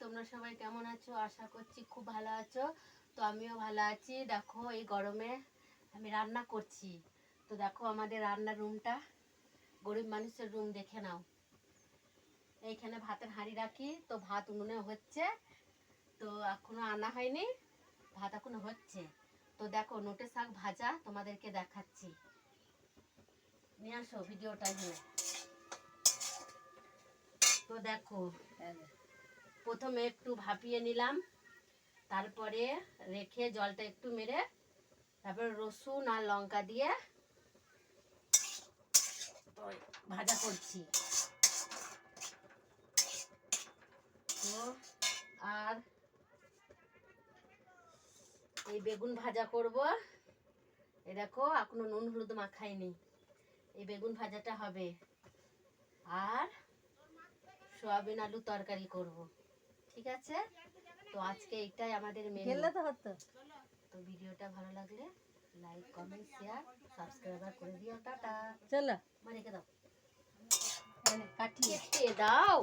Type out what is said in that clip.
তোমরা সবাই কেমন আছো? আশা করছি খুব ভালো আছো। তো আমিও ভালো আছি। দেখো, এই গরমে আমি রান্না করছি। তো দেখো, আমাদের রান্নার রুমটা। গরিব মানুষের রুম, দেখে নাও। এইখানে ভাতের হাঁড়ি রাখি। তো ভাত উনুনে হচ্ছে। তো এখনও আনা হয়নি। ভাত এখনও হচ্ছে। তো দেখো, নোটে শাক ভাজা তোমাদেরকে দেখাচ্ছি। নিয়ে আসো ভিডিওটা এখানে। তো দেখো প্রথমে একটু ভাপিয়ে নিলাম, তারপরে রেখে জলটা একটু মেরে তারপরে রসুন আর লঙ্কা দিয়ে ভাজা করছি। তো আর এই বেগুন ভাজা করব। এই দেখো, এখনও নুন হলুদ মাখাইনি। এই বেগুন ভাজাটা হবে। আর সোয়াবিন আলু তরকারি করব। ঠিক আছে? তো আজকে এটাই আমাদের মেনু তো হতো। তো ভিডিওটা ভালো লাগলে লাইক কমেন্ট শেয়ার সাবস্ক্রাইবার করে দিও। টাটা। চলো। মানে রেখে দাও। কাটিয়ে। কেটে দাও।